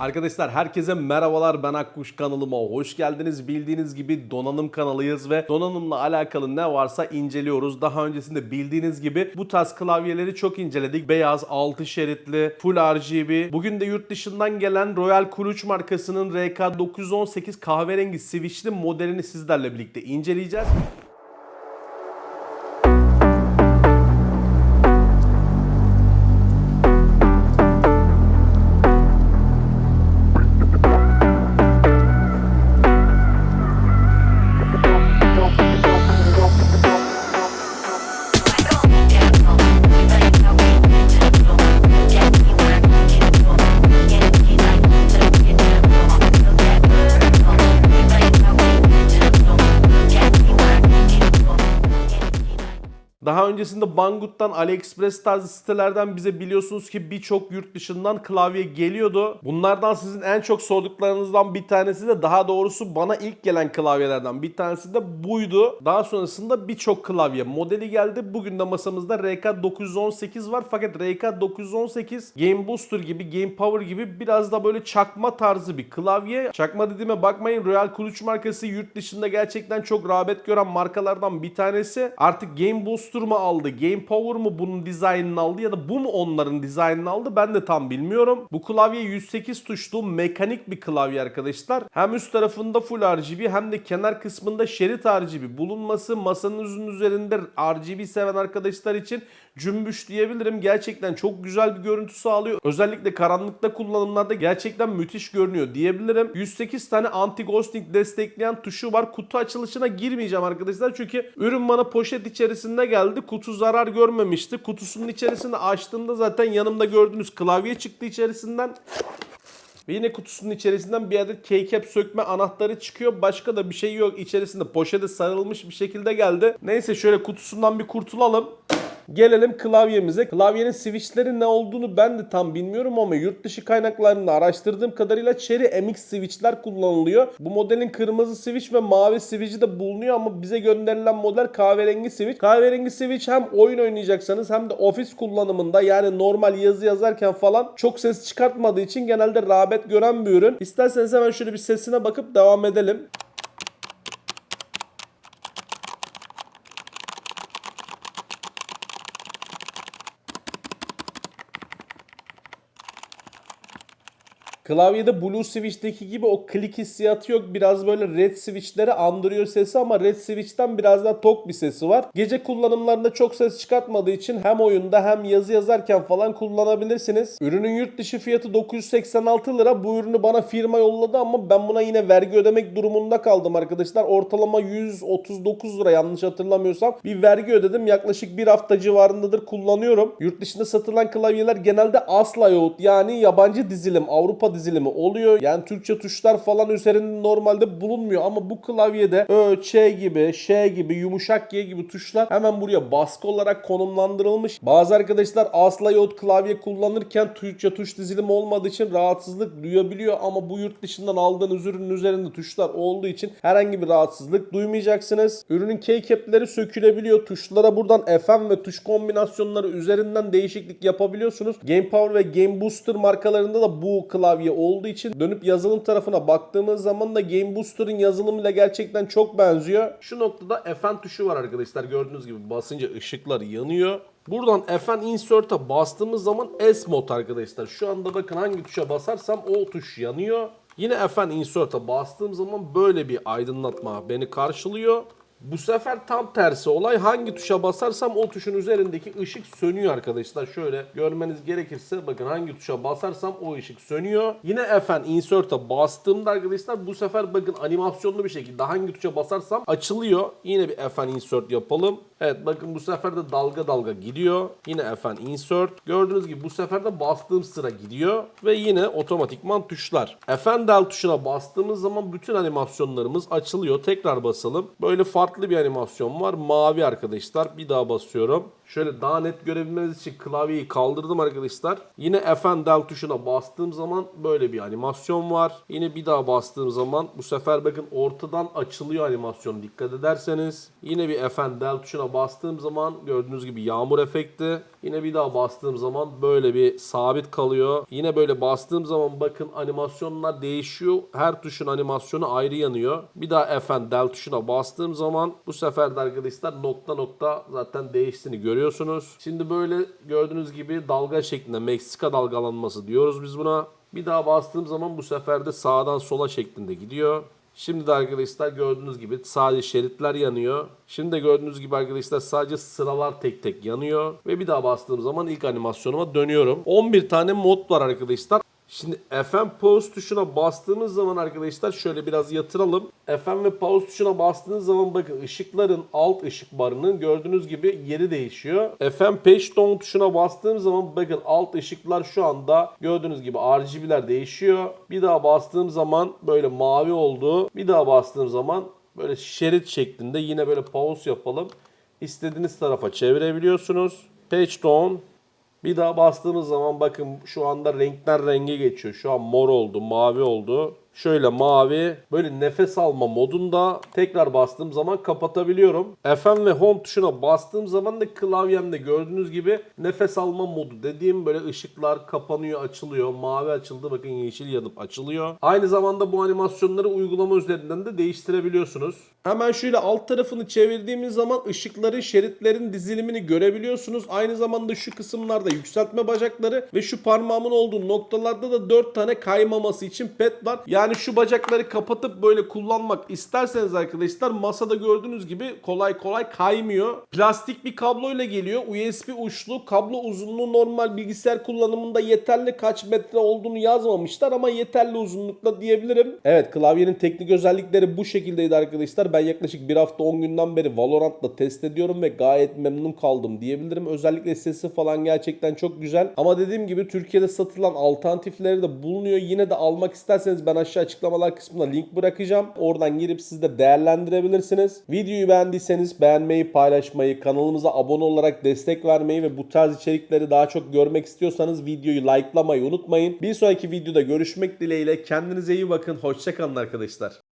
Arkadaşlar herkese merhabalar ben Akkuş kanalıma hoş geldiniz. Bildiğiniz gibi donanım kanalıyız ve donanımla alakalı ne varsa inceliyoruz. Daha öncesinde bildiğiniz gibi bu tarz klavyeleri çok inceledik. Beyaz, 6 şeritli, full RGB. Bugün de yurt dışından gelen Royal Kuluç markasının RK918 kahverengi switchli modelini sizlerle birlikte inceleyeceğiz. Daha öncesinde Banggood'dan, AliExpress tarzı sitelerden bize biliyorsunuz ki birçok yurt dışından klavye geliyordu. Bunlardan sizin en çok sorduklarınızdan bir tanesi de daha doğrusu bana ilk gelen klavyelerden bir tanesi de buydu. Daha sonrasında birçok klavye modeli geldi. Bugün de masamızda RK918 var fakat RK918 Game Booster gibi, Game Power gibi biraz da böyle çakma tarzı bir klavye. Çakma dediğime bakmayın Royal Kuluç markası yurt dışında gerçekten çok rağbet gören markalardan bir tanesi. Artık Game Booster mu aldı, Game Power mu bunun dizaynını aldı ya da bu mu onların dizaynını aldı ben de tam bilmiyorum. Bu klavye 108 tuşlu mekanik bir klavye arkadaşlar. Hem üst tarafında full RGB hem de kenar kısmında şerit RGB bulunması masanızın üzerinde RGB seven arkadaşlar için cümbüş diyebilirim. Gerçekten çok güzel bir görüntü sağlıyor. Özellikle karanlıkta kullanımlarda gerçekten müthiş görünüyor diyebilirim. 108 tane anti ghosting destekleyen tuşu var. Kutu açılışına girmeyeceğim arkadaşlar çünkü ürün bana poşet içerisinde geldi. Kutu zarar görmemişti. Kutusunun içerisinde açtığımda zaten yanımda gördüğünüz klavye çıktı içerisinden. Ve yine kutusunun içerisinden bir adet keycap sökme anahtarı çıkıyor. Başka da bir şey yok. İçerisinde poşete sarılmış bir şekilde geldi. Neyse şöyle kutusundan bir kurtulalım. Gelelim klavyemize. Klavyenin switchleri ne olduğunu ben de tam bilmiyorum ama yurt dışı kaynaklarında araştırdığım kadarıyla Cherry MX switchler kullanılıyor. Bu modelin kırmızı switch ve mavi switch'i de bulunuyor ama bize gönderilen model kahverengi switch. Kahverengi switch hem oyun oynayacaksanız hem de ofis kullanımında yani normal yazı yazarken falan çok ses çıkartmadığı için genelde rağbet gören bir ürün. İsterseniz hemen şöyle bir sesine bakıp devam edelim. Klavyede Blue Switch'teki gibi o klik hissiyatı yok. Biraz böyle Red Switch'leri andırıyor sesi ama Red Switch'ten biraz daha tok bir sesi var. Gece kullanımlarında çok ses çıkartmadığı için hem oyunda hem yazı yazarken falan kullanabilirsiniz. Ürünün yurt dışı fiyatı 986 lira. Bu ürünü bana firma yolladı ama ben buna yine vergi ödemek durumunda kaldım arkadaşlar. Ortalama 139 lira yanlış hatırlamıyorsam bir vergi ödedim. Yaklaşık bir hafta civarındadır kullanıyorum. Yurt dışında satılan klavyeler genelde asla yoğurt yani yabancı dizilim Avrupa dizilimi oluyor. Yani Türkçe tuşlar falan üzerinde normalde bulunmuyor ama bu klavyede Ö, Ç gibi, Ş gibi, yumuşak G gibi tuşlar hemen buraya baskı olarak konumlandırılmış. Bazı arkadaşlar asla yoğurt klavye kullanırken Türkçe tuş dizilimi olmadığı için rahatsızlık duyabiliyor ama bu yurt dışından aldığınız ürünün üzerinde tuşlar olduğu için herhangi bir rahatsızlık duymayacaksınız. Ürünün keycap'leri sökülebiliyor. Tuşlara buradan FM ve tuş kombinasyonları üzerinden değişiklik yapabiliyorsunuz. Game Power ve Game Booster markalarında da bu klavye olduğu için dönüp yazılım tarafına baktığımız zaman da Game Booster'ın yazılımıyla gerçekten çok benziyor. Şu noktada FN tuşu var arkadaşlar. Gördüğünüz gibi basınca ışıklar yanıyor. Buradan FN Insert'a bastığımız zaman S mod arkadaşlar. Şu anda bakın hangi tuşa basarsam o tuş yanıyor. Yine FN Insert'a bastığım zaman böyle bir aydınlatma beni karşılıyor. Bu sefer tam tersi olay hangi tuşa basarsam o tuşun üzerindeki ışık sönüyor arkadaşlar. Şöyle görmeniz gerekirse bakın hangi tuşa basarsam o ışık sönüyor. Yine FN Insert'a bastığımda arkadaşlar bu sefer bakın animasyonlu bir şekilde hangi tuşa basarsam açılıyor. Yine bir FN Insert yapalım. Evet bakın bu sefer de dalga dalga gidiyor. Yine FN Insert. Gördüğünüz gibi bu sefer de bastığım sıra gidiyor. Ve yine otomatikman tuşlar. FN Del tuşuna bastığımız zaman bütün animasyonlarımız açılıyor. Tekrar basalım. Böyle farklı bir animasyon var. Mavi arkadaşlar. Bir daha basıyorum. Şöyle daha net görebilmeniz için klavyeyi kaldırdım arkadaşlar. Yine Fn del tuşuna bastığım zaman böyle bir animasyon var. Yine bir daha bastığım zaman bu sefer bakın ortadan açılıyor animasyon dikkat ederseniz. Yine bir Fn del tuşuna bastığım zaman gördüğünüz gibi yağmur efekti. Yine bir daha bastığım zaman böyle bir sabit kalıyor. Yine böyle bastığım zaman bakın animasyonlar değişiyor. Her tuşun animasyonu ayrı yanıyor. Bir daha Fn del tuşuna bastığım zaman bu sefer de arkadaşlar nokta nokta zaten değiştiğini görüyorsunuz. Şimdi böyle gördüğünüz gibi dalga şeklinde Meksika dalgalanması diyoruz biz buna. Bir daha bastığım zaman bu sefer de sağdan sola şeklinde gidiyor. Şimdi de arkadaşlar gördüğünüz gibi sadece şeritler yanıyor. Şimdi de gördüğünüz gibi arkadaşlar sadece sıralar tek tek yanıyor. Ve bir daha bastığım zaman ilk animasyonuma dönüyorum. 11 tane mod var arkadaşlar. Şimdi FM pause tuşuna bastığımız zaman arkadaşlar şöyle biraz yatıralım. FM ve pause tuşuna bastığınız zaman bakın ışıkların alt ışık barının gördüğünüz gibi yeri değişiyor. FM page tone tuşuna bastığım zaman bakın alt ışıklar şu anda gördüğünüz gibi RGB'ler değişiyor. Bir daha bastığım zaman böyle mavi oldu. Bir daha bastığım zaman böyle şerit şeklinde yine böyle pause yapalım. İstediğiniz tarafa çevirebiliyorsunuz. Page tone bir daha bastığımız zaman bakın şu anda renkler rengi geçiyor. Şu an mor oldu, mavi oldu. Şöyle mavi böyle nefes alma modunda tekrar bastığım zaman kapatabiliyorum. FM ve home tuşuna bastığım zaman da klavyemde gördüğünüz gibi nefes alma modu dediğim böyle ışıklar kapanıyor açılıyor. Mavi açıldı bakın yeşil yanıp açılıyor. Aynı zamanda bu animasyonları uygulama üzerinden de değiştirebiliyorsunuz. Hemen şöyle alt tarafını çevirdiğimiz zaman ışıkların şeritlerin dizilimini görebiliyorsunuz. Aynı zamanda şu kısımlarda yükseltme bacakları ve şu parmağımın olduğu noktalarda da 4 tane kaymaması için pet var. Yani şu bacakları kapatıp böyle kullanmak isterseniz arkadaşlar masada gördüğünüz gibi kolay kolay kaymıyor. Plastik bir kabloyla geliyor. USB uçlu kablo uzunluğu normal bilgisayar kullanımında yeterli kaç metre olduğunu yazmamışlar ama yeterli uzunlukta diyebilirim. Evet klavyenin teknik özellikleri bu şekildeydi arkadaşlar. Ben yaklaşık bir hafta 10 günden beri Valorant'la test ediyorum ve gayet memnun kaldım diyebilirim. Özellikle sesi falan gerçekten çok güzel. Ama dediğim gibi Türkiye'de satılan alternatifleri de bulunuyor. Yine de almak isterseniz ben aşağı açıklamalar kısmına link bırakacağım. Oradan girip siz de değerlendirebilirsiniz. Videoyu beğendiyseniz beğenmeyi, paylaşmayı, kanalımıza abone olarak destek vermeyi ve bu tarz içerikleri daha çok görmek istiyorsanız videoyu likelamayı unutmayın. Bir sonraki videoda görüşmek dileğiyle kendinize iyi bakın. Hoşçakalın arkadaşlar.